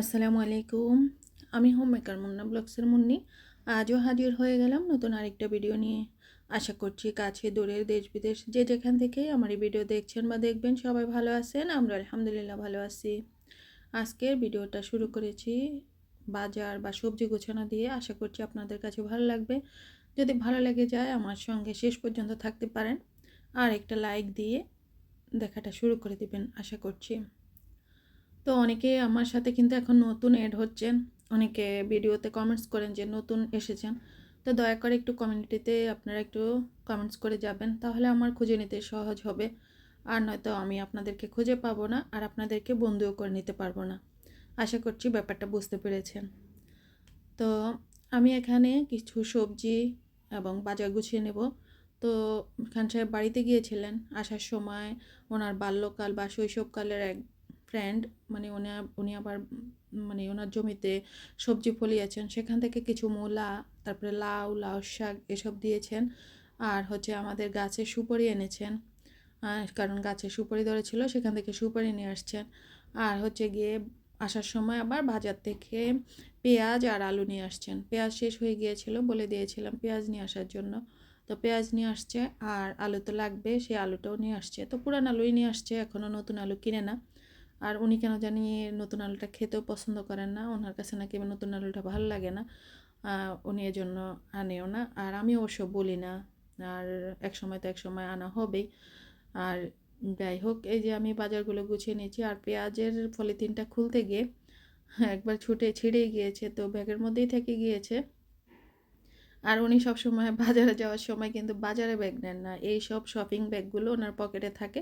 আসসালামু আলাইকুম। আমি হোম মেকার মুন্না ব্লগসের মুন্নি। আজও হাজির হয়ে গেলাম নতুন আরেকটা ভিডিও নিয়ে। আশা করছি কাছে দূরের দেশ, বিদেশ, যে যেখান থেকে আমার এই ভিডিও দেখছেন বা দেখবেন সবাই ভালো আছেন, আমরা আলহামদুলিল্লাহ ভালো আছি। আজকের ভিডিওটা শুরু করেছি বাজার বা সবজি গোছানো দিয়ে। আশা করছি আপনাদের কাছে ভালো লাগবে। যদি ভালো লেগে যায় আমার সঙ্গে শেষ পর্যন্ত থাকতে পারেন। আর একটা লাইক দিয়ে দেখাটা শুরু করে দিবেন, আশা করছি। তো অনেকে আমার সাথে কিন্তু এখন নতুন এড হচ্ছেন। অনেকে ভিডিওতে কমেন্টস করেন যে নতুন এসেছেন। তো দয়া করে একটু কমিউনিটিতে আপনারা একটু কমেন্টস করে যাবেন, তাহলে আমার খুঁজে নিতে সহজ হবে। আর নয়তো আমি আপনাদেরকে খুঁজে পাবো না, আর আপনাদেরকে বন্ধুও করে নিতে পারব না। আশা করছি ব্যাপারটা বুঝতে পেরেছেন। তো আমি এখানে কিছু সবজি এবং বাজার গুছিয়ে নেব। তো খান সাহেব বাড়িতে গিয়েছিলেন, আসার সময় ওনার বাল্যকাল বা শৈশবকালের এক ফ্রেন্ড মানে উনি উনি আবার মানে ওনার জমিতে সবজি ফলিয়েছেন। সেখান থেকে কিছু মূলা, তারপরে লাউ লাউ শাক এসব দিয়েছেন আর হচ্ছে আমাদের গাছে সুপারি এনেছেন। কারণ গাছে সুপারি ধরেছিল, সেখান থেকে সুপারি নিয়ে আসছেন। আর হচ্ছে গিয়ে আসার সময় আবার বাজার থেকে পেঁয়াজ আর আলু নিয়ে আসছেন। পেঁয়াজ শেষ হয়ে গিয়েছিল বলে দিয়েছিলাম পেঁয়াজ নিয়ে আসার জন্য। তো পেঁয়াজ নিয়ে আসছে আর আলু তো লাগবে সেই আলুটাও নিয়ে আসছে। তো পুরান আলুই নিয়ে আসছে, এখনও নতুন আলু কিনে না। আর উনি কেন জানি নতুন আলুটা খেতেও পছন্দ করেন না। ওনার কাছে নাকি নতুন আলুটা ভালো লাগে না। উনি এজন্য আনেও না। আর আমি অবশ্য বলি না। আর এক সময় তো এক সময় আনা হবেই। আর যাই হোক, এই যে আমি বাজারগুলো গুছিয়ে নিয়েছি। আর পেঁয়াজের পলিথিনটা খুলতে গিয়ে একবার ছুটে ছিঁড়েই গিয়েছে, তো ব্যাগের মধ্যেই থেকে গিয়েছে। আর উনি সবসময় বাজারে যাওয়ার সময় কিন্তু বাজারে ব্যাগ নেন না। এই সব শপিং ব্যাগগুলো ওনার পকেটে থাকে।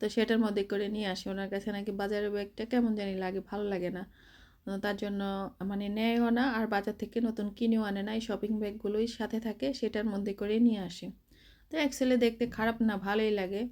তো সেটার মধ্যে করে নিয়ে আসি। ওনার কাছে নাকি বাজারের ব্যাগটা কেমন জানি লাগে, ভালো লাগে না। তার জন্য মানে নেয়ও না আর বাজার থেকে নতুন কিনেও আনে না। এই শপিং ব্যাগগুলোই সাথে থাকে, সেটার মধ্যে করে নিয়ে আসে। তো অ্যাকচুয়ালি দেখতে খারাপ না, ভালোই লাগে।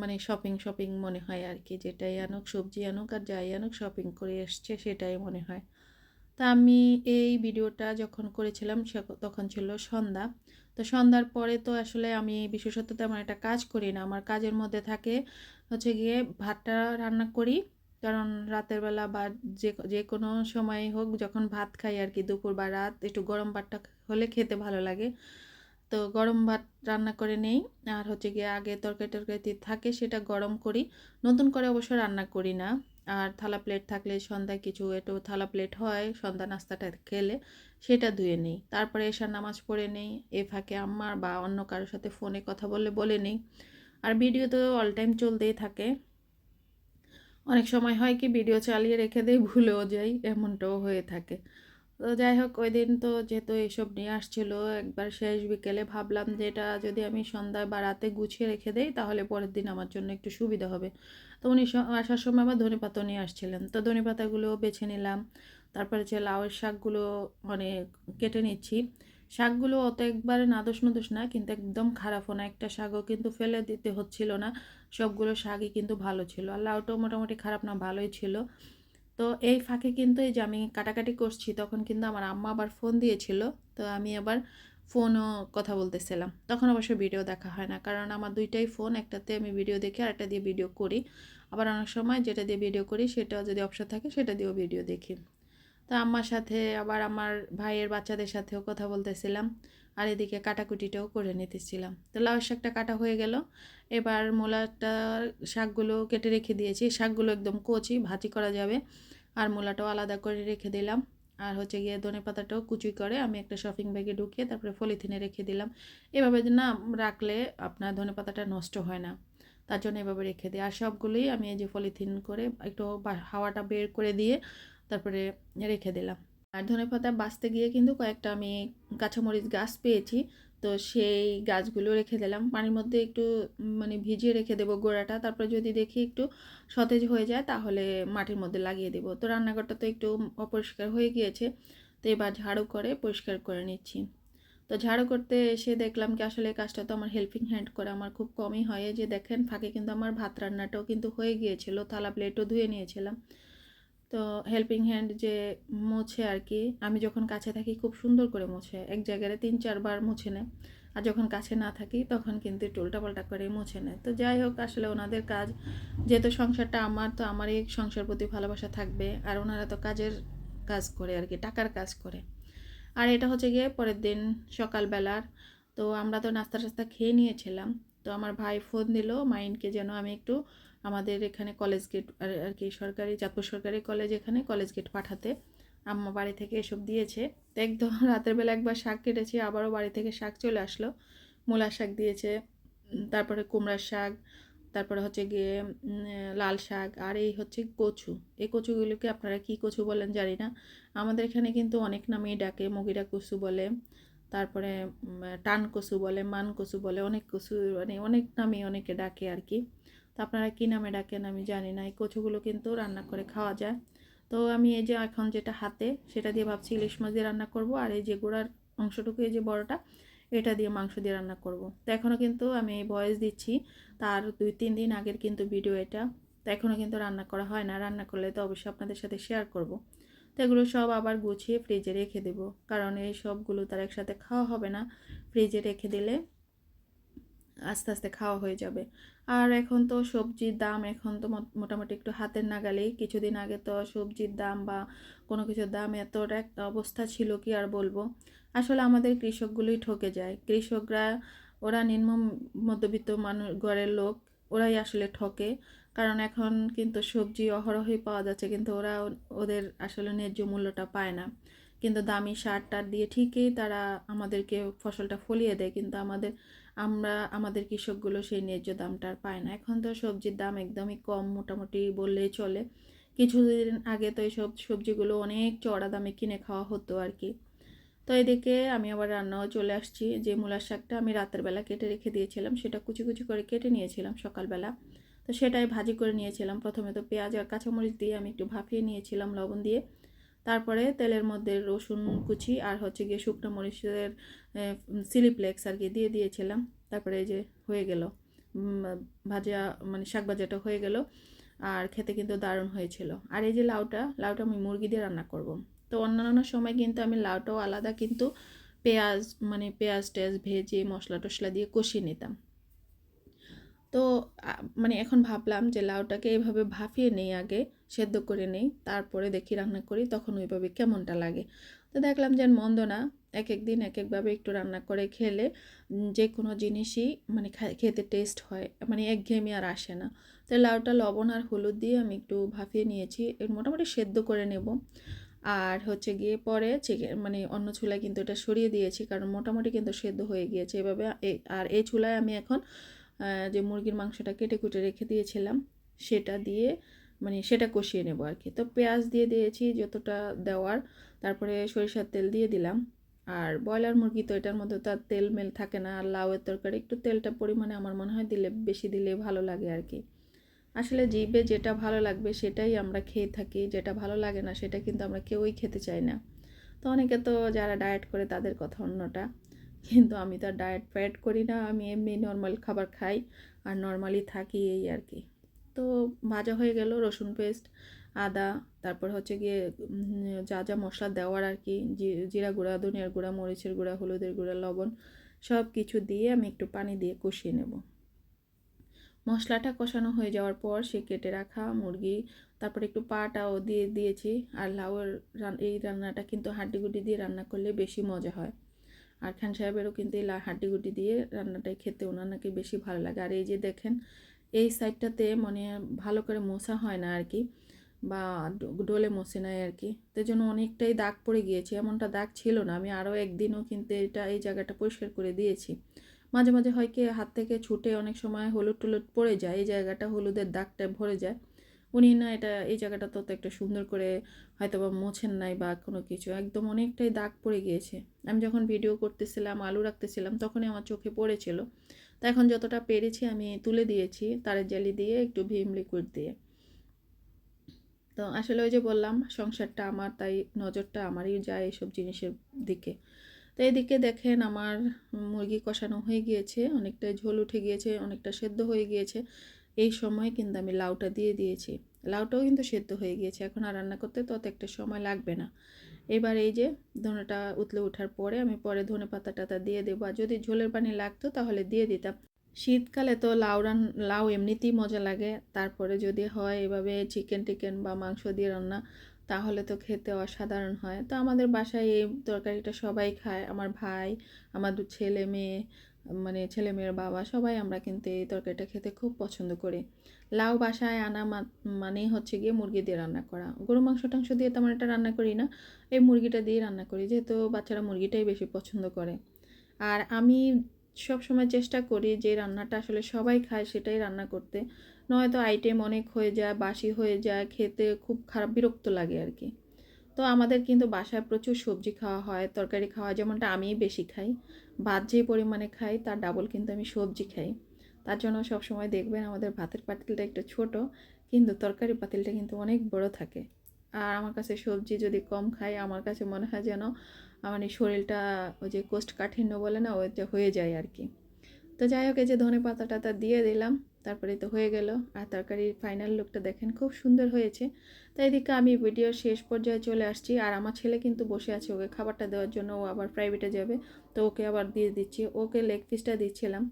মানে শপিং শপিং মনে হয় আর কি। যেটাই আনুক, সবজি আনুক আর যাই আনুক শপিং করে এসছে, সেটাই মনে হয়। তা আমি এই ভিডিওটা যখন করেছিলাম তখন ছিল সন্ধ্যা। তো সন্ধ্যার পরে তো আসলে আমি বিশেষত তেমন একটা কাজ করি না। আমার কাজের মধ্যে থাকে হচ্ছে গিয়ে ভাতটা রান্না করি। কারণ রাতের বেলা বা যে যে কোনো সময় হোক যখন ভাত খাই আর কি দুপুর বা রাত একটু গরম ভাতটা হলে খেতে ভালো লাগে। তো গরম ভাত রান্না করে নেই। আর হচ্ছে গিয়ে আগে তরকারি টরকারি থাকে সেটা গরম করি। নতুন করে অবশ্য রান্না করি না। আর থালা প্লেট থাকলে সন্ধ্যায় কিছু একটু থালা প্লেট হয়, সন্ধ্যা নাস্তাটা খেলে সেটা ধুয়ে নিই। তারপরে এসার নামাজ পড়ে নেই, এ ফাঁকে আমার বা অন্য কারোর সাথে ফোনে কথা বলে বলে নিই। আর ভিডিও তো অল টাইম চলতেই থাকে। অনেক সময় হয় কি ভিডিও চালিয়ে রেখে দেই, ভুলেও যাই, এমনটাও হয়ে থাকে। তো যাই হোক, ওই দিন তো যেহেতু এইসব নিয়ে আসছিল, একবার শেষ বিকেলে ভাবলাম যে এটা যদি আমি সন্ধ্যায় বা রাতে গুছিয়ে রেখে দেই, তাহলে পরের দিন আমার জন্য একটু সুবিধা হবে। তো উনি আসার সময় আবার ধনে পাতা নিয়ে আসছিলেন। তো ধনে পাতাগুলো বেছে নিলাম। তারপরে যে লাউয়ের শাকগুলো মানে কেটে নিচ্ছি, শাকগুলো অত একবারে নাদোষ নদোষ না, কিন্তু একদম খারাপও না। একটা শাকও কিন্তু ফেলে দিতে হচ্ছিল না, সবগুলো শাকই কিন্তু ভালো ছিল। আর লাউটাও মোটামুটি খারাপ না, ভালোই ছিল। তো এই ফাঁকে কিন্তু এই যে আমি কাটাকাটি করছি, তখন কিন্তু আমার আম্মা আবার ফোন দিয়েছিল। তো আমি আবার ফোনও কথা বলতেছিলাম। তখন অবশ্য ভিডিও দেখা হয় না। কারণ আমার দুইটাই ফোন একটাতে আমি ভিডিও দেখি আর একটা দিয়ে ভিডিও করি। আবার অনেক সময় যেটা দিয়ে ভিডিও করি সেটা যদি অপশন থাকে, সেটা দিয়েও ভিডিও দেখি। তো আম্মার সাথে, আবার আমার ভাইয়ের বাচ্চাদের সাথেও কথা বলতেছিলাম। আর এদিকে কাটাকুটিটাও করে নিতেছিলাম। তো লাউ শাকটা কাটা হয়ে গেল। এবার মূলাটা শাকগুলো কেটে রেখে দিয়েছি। শাকগুলো একদম কচি, ভাজি করা যাবে। আর মূলাটাও আলাদা করে রেখে দিলাম। আর হচ্ছে গিয়ে ধনে পাতাটাও কুচি করে আমি একটা শপিং ব্যাগে ঢুকিয়ে তারপরে পলিথিনে রেখে দিলাম। এভাবে না রাখলে আপনার ধনে পাতাটা নষ্ট হয় না। তার জন্য এভাবে রেখে দিই। আর সবগুলোই আমি এই যে পলিথিন করে একটু হাওয়াটা বের করে দিয়ে তারপরে রেখে দিলাম। আর ধনে পাতা বাঁচতে গিয়ে কিন্তু কয়েকটা আমি কাঁচামরিচ গাছ পেয়েছি, তো সেই গাছগুলো রেখে দিলাম। পানির মধ্যে একটু মানে ভিজিয়ে রেখে দেবো গোড়াটা। তারপর যদি দেখি একটু সতেজ হয়ে যায়, তাহলে মাটির মধ্যে লাগিয়ে দেবো। তো রান্নাঘরটা তো একটু অপরিষ্কার হয়ে গিয়েছে, তো এবার ঝাড়ু করে পরিষ্কার করে নিচ্ছি। তো ঝাড়ু করতে এসে দেখলাম কি আসলে কাজটা তো আমার হেল্পিং হ্যান্ড করে আমার খুব কমই হয়। যে দেখেন, ফাঁকে কিন্তু আমার ভাত রান্নাটাও কিন্তু হয়ে গিয়েছিল। থালা প্লেটও ধুয়ে নিয়েছিলাম। তো হেল্পিং হ্যান্ড যে মোছে আর কি আমি যখন কাছে থাকি খুব সুন্দর করে মোছে, এক জায়গায় তিন চারবার মুছে নেয়। আর যখন কাছে না থাকি তখন কিন্তু একটু উল্টাপাল্টা করে মুছে নেয়। তো যাই হোক, আসলে ওনাদের কাজ, যেহেতু সংসারটা আমার, তো আমারই সংসার প্রতি ভালোবাসা থাকবে। আর ওনারা তো কাজের কাজ করে আর কি টাকার কাজ করে। আর এটা হচ্ছে গিয়ে পরের দিন সকালবেলার, তো আমরা তো নাস্তা টাস্তা খেয়ে নিয়েছিলাম। তো আমার ভাই ফোন দিল, মাইনকে যেন আমি একটু আমাদের এখানে কলেজ গেট আর কি সরকারি চাঁদপুর সরকারি কলেজ এখানে কলেজ গেট পাঠাতে। আম্মা বাড়ি থেকে এসব দিয়েছে। তো একদম রাতের বেলা একবার শাক কেটেছি, আবারও বাড়ি থেকে শাক চলে আসলো। মূলা শাক দিয়েছে তারপরে কুমড়ার শাক, তারপরে হচ্ছে গিয়ে লাল শাক, আর এই হচ্ছে কচু। এই কচুগুলোকে আপনারা কি কচু বলেন জানি না। আমাদের এখানে কিন্তু অনেক নামেই ডাকে, মগিরা কচু বলে, তারপরে টান কচু বলে, মান কচু বলে, অনেক কচু মানে অনেক নামে অনেকে ডাকে আর কি। আপনারা কী নামে ডাকেন আমি জানি না। এই কচুগুলো কিন্তু রান্না করে খাওয়া যায়। তো আমি এই যে এখন যেটা হাতে, সেটা দিয়ে ভাবছি ইলিশ মাছ দিয়ে রান্না করব। আর এই যে গোড়ার অংশটুকু, এই যে বড়টা, এটা দিয়ে মাংস দিয়ে রান্না করব। তো এখনও কিন্তু আমি ভয়েস দিচ্ছি, তার দুই তিন দিন আগের কিন্তু ভিডিও এটা। তো এখনও কিন্তু রান্না করা হয় না। রান্না করলে তো অবশ্যই আপনাদের সাথে শেয়ার করব। তো এগুলো সব আবার গুছিয়ে ফ্রিজে রেখে দেবো। কারণ এই সবগুলো তার একসাথে খাওয়া হবে না। ফ্রিজে রেখে দিলে আস্তে আস্তে খাওয়া হয়ে যাবে। আর এখন তো সবজির দাম এখন তো মোটামুটি একটু হাতের নাগালেই। কিছুদিন আগে তো সবজির দাম বা কোনো কিছুর দাম এত একটা অবস্থা ছিল কি আর বলব? আসলে আমাদের কৃষকগুলোই ঠকে যায়। কৃষকরা, ওরা নিম্ন মধ্যবিত্ত মানুষ ঘরের লোক, ওরাই আসলে ঠকে। কারণ এখন কিন্তু সবজি অহরহই পাওয়া যাচ্ছে, কিন্তু ওরা ওদের আসলে ন্যায্য মূল্যটা পায় না। কিন্তু দামি সার টার দিয়ে ঠিকই তারা আমাদেরকে ফসলটা ফলিয়ে দেয়, কিন্তু আমাদের, আমরা, আমাদের কৃষকগুলো সেই ন্যায্য দামটা আর পায় না। এখন তো সবজির দাম একদমই কম মোটামুটি বললেই চলে। কিছুদিন আগে তো এই সব সবজিগুলো অনেক চড়া দামে কিনে খাওয়া হতো আর কি। তো এদিকে আমি আবার রান্নাও চলে আসছি। যে মূলার শাকটা আমি রাতের বেলা কেটে রেখে দিয়েছিলাম, সেটা কুচি কুচি করে কেটে নিয়েছিলাম সকালবেলা। তো সেটাই ভাজি করে নিয়েছিলাম। প্রথমে তো পেঁয়াজ আর কাঁচামরিচ দিয়ে আমি একটু ভাপিয়ে নিয়েছিলাম, লবণ দিয়ে। তারপরে তেলের মধ্যে রসুন কুচি আর হচ্ছে গিয়ে শুকনো মরিচের সিলিপ্লেক্স আর কি দিয়ে দিয়েছিলাম। তারপরে এই যে হয়ে গেল ভাজা মানে শাক ভাজাটা হয়ে গেল আর খেতে কিন্তু দারুণ হয়েছিল। আর এই যে লাউটা লাউটা আমি মুরগি দিয়ে রান্না করব। তো অন্যান্য সময় কিন্তু আমি লাউটাও আলাদা কিন্তু পেঁয়াজ মানে পেঁয়াজ টেয়াজ ভেজে মশলা টশলা দিয়ে কষিয়ে নিতাম। তো মানে এখন ভাবলাম যে লাউটাকে এভাবে ভাপিয়ে নেই আগে, সেদ্ধ করে নেই, তারপরে দেখি রান্না করি, তখন ওইভাবে কেমনটা লাগে। তো দেখলাম যে মন্দ না এক এক দিন এক একভাবে একটু রান্না করে খেলে যে কোনো জিনিসই মানে খেতে টেস্ট হয় মানে একঘেয়েমি আর আসে না। তো লাউটা লবণ আর হলুদ দিয়ে আমি একটু ভাপিয়ে নিয়েছি মোটামুটি সেদ্ধ করে নেব। আর হচ্ছে গিয়ে পরে চিকেন মানে অন্য চুলায় কিন্তু এটা সরিয়ে দিয়েছি, কারণ মোটামুটি কিন্তু সেদ্ধ হয়ে গিয়েছে, এভাবে আর এই চুলায় আমি এখন যে মুরগির মাংসটা কেটে কুটে রেখে দিয়েছিলাম, সেটা দিয়ে মানে সেটা কষিয়ে নেব আর কি। তো পেঁয়াজ দিয়ে দিয়েছি যতটা দেওয়ার, তারপরে সরিষার তেল দিয়ে দিলাম। আর ব্রয়লার মুরগি তো এটার মধ্যে তো আর তেল মেল থাকে না, আর লাউয়ের তরকারি, একটু তেলটা পরিমাণে আমার মনে হয় দিলে, বেশি দিলে ভালো লাগে আর কি। আসলে জিভে যেটা ভালো লাগবে সেটাই আমরা খেয়ে থাকি, যেটা ভালো লাগে না সেটা কিন্তু আমরা কেউই খেতে চাই না। তো অনেকে তো যারা ডায়েট করে তাদের কথা অন্যটা। কিন্তু আমি তো ডায়েট ফ্যাট করি না, আমি এমনি নর্মাল খাবার খাই আর নর্মালি থাকি এই আর কি। তো ভাজা হয়ে গেল, রসুন পেস্ট আদা, তারপর হচ্ছে গিয়ে যা যা মশলা দেওয়ার আর কি জিরা গুঁড়া, ধনিয়ার গুঁড়া, মরিচের গুঁড়া, হলুদের গুঁড়া, লবণ সব কিছু দিয়ে আমি একটু পানি দিয়ে কষিয়ে নেব। মশলাটা কষানো হয়ে যাওয়ার পর সে কেটে রাখা মুরগি, তারপর একটু পাটাও দিয়ে দিয়েছি। আর লাউয়ের এই রান্নাটা কিন্তু হাড্ডিগুডি দিয়ে রান্না করলে বেশি মজা হয়। আর খান সাহেবেরও কিন্তু এই হাড্ডিগুডি দিয়ে রান্নাটাই খেতে ওনার নাকি বেশি ভালো লাগে। আর এই যে দেখেন, এই সাইডটাতে মানে ভালো করে মোছা হয় না আর কি, বা ডোলে মোছে নেয় আর কি। তো এই জন্য অনেকটাই দাগ পড়ে গিয়েছে, এমনটা দাগ ছিল না। আমি আরও একদিনও কিন্তু এটা, এই জায়গাটা পরিষ্কার করে দিয়েছি। মাঝে মাঝে হয় কি, হাত থেকে ছুটে অনেক সময় হলুদ টলুদ পড়ে যায়, এই জায়গাটা হলুদের দাগটা ভরে যায়। উনি না এটা, এই জায়গাটা তত একটা সুন্দর করে হয়তো বা মোছেন নাই বা কোনো কিছু, একদম অনেকটাই দাগ পড়ে গিয়েছে। আমি যখন ভিডিও করতেছিলাম, আলু রাখতেছিলাম, তখনই আমার চোখে পড়েছিল। তা এখন যতটা পেরেছি আমি তুলে দিয়েছি তারের জালি দিয়ে একটু ভীম লিকুইড দিয়ে। তো আসলে ওই যে বললাম, সংসারটা আমার, তাই নজরটা আমারই যায় এইসব জিনিসের দিকে। তো এদিকে দেখেন আমার মুরগি কষানো হয়ে গিয়েছে অনেকটা ঝোল উঠে গিয়েছে, অনেকটা সেদ্ধ হয়ে গিয়েছে। এই সময় কিন্তু আমি লাউটা দিয়ে দিয়েছি। লাউটাও কিন্তু সেদ্ধ হয়ে গিয়েছে। এখন আর রান্না করতে তত একটা সময় লাগবে না। এবার এই যে ধনেটা উতলে ওঠার পরে আমি পরে ধনে পাতা টাতা দিয়ে দেবো। আর যদি ঝোলের পানি লাগতো তাহলে দিয়ে দিতাম। শীতকালে তো লাউ রান, লাউ এমনিতেই মজা লাগে। তারপরে যদি হয় এভাবে চিকেন টিকেন বা মাংস দিয়ে রান্না, তাহলে তো খেতে অসাধারণ হয়। তো আমাদের বাসায় এই তরকারিটা সবাই খায়। আমার ভাই, আমার দু ছেলে মেয়ে মানে ছেলে মেয়ের বাবা সবাই আমরা কিন্তু এই তরকারিটা খেতে খুব পছন্দ করি। লাউ বাসায় আনা মানেই হচ্ছে গিয়ে মুরগি দিয়ে রান্না করা। গরু মাংস টাংস দিয়ে তেমন একটা রান্না করি না। এই মুরগিটা দিয়ে রান্না করি, যেহেতু বাচ্চারা মুরগিটাই বেশি পছন্দ করে। আর আমি সব সময় চেষ্টা করি যে রান্নাটা আসলে সবাই খায় সেটাই রান্না করতে। নয়তো আইটেম অনেক হয়ে যায়, বাসি হয়ে যায়, খেতে খুব খারাপ, বিরক্ত লাগে আর কি। তো আমাদের কিন্তু বাসায় প্রচুর সবজি খাওয়া হয়, তরকারি খাওয়া যেমনটা আমিই বেশি খাই। ভাত যে পরিমাণে খাই, তার ডাবল কিন্তু আমি সবজি খাই। তার জন্য সব সময় দেখবেন আমাদের ভাতের পাতিলটা একটু ছোট, কিন্তু তরকারি পাতিলটা কিন্তু অনেক বড় থাকে। আর আমার কাছে সবজি যদি কম খাই, আমার কাছে মনে হয় যেন আমার শরীরটা ওই যে কোষ্ঠকাঠিন্য বলে না ওইটা হয়ে যায় আর কি। তো যাই হোক, এই যে ধনে পাতা টাতা দিয়ে দিলাম, তারপরে তো হয়ে গেল। আর তরকারির ফাইনাল লুকটা দেখেন, খুব সুন্দর হয়েছে। তাই এদিকে আমি ভিডিওর শেষ পর্যায়ে চলে আসছি। আর আমার ছেলে কিন্তু বসে আছে, ওকে খাবারটা দেওয়ার জন্য ও আবার প্রাইভেটে যাবে। তো ওকে আবার দিয়ে দিচ্ছি। ওকে লেগ পিসটা দিচ্ছিলাম।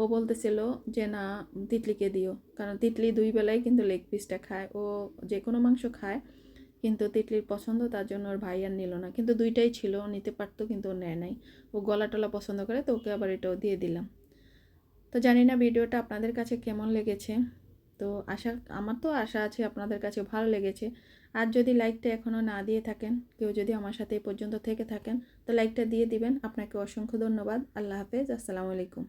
ও বলতেছিল যে, না, তিতলিকে দিও। কারণ তিতলি দুই বেলায় কিন্তু লেগ পিসটা খায়। ও যে কোনো মাংস খায়, কিন্তু তিতলির পছন্দ তার জন্য ওর ভাই আর নিল না। কিন্তু দুইটাই ছিল নিতে পারতো, কিন্তু ও নেয় নাই। ও গলা টলা পছন্দ করে, তো ওকে আবার এটাও দিয়ে দিলাম। তো জানি না ভিডিওটা আপনাদের কাছে কেমন লেগেছে। তো আশা, আমার তো আশা আছে আপনাদের কাছে ভালো লেগেছে। আর যদি লাইকটা এখনও না দিয়ে থাকেন, কেউ যদি আমার সাথে এই পর্যন্ত থেকে থাকেন, তো লাইকটা দিয়ে দিবেন। আপনাকে অসংখ্য ধন্যবাদ। আল্লাহ হাফেজ। আসসালামু আলাইকুম।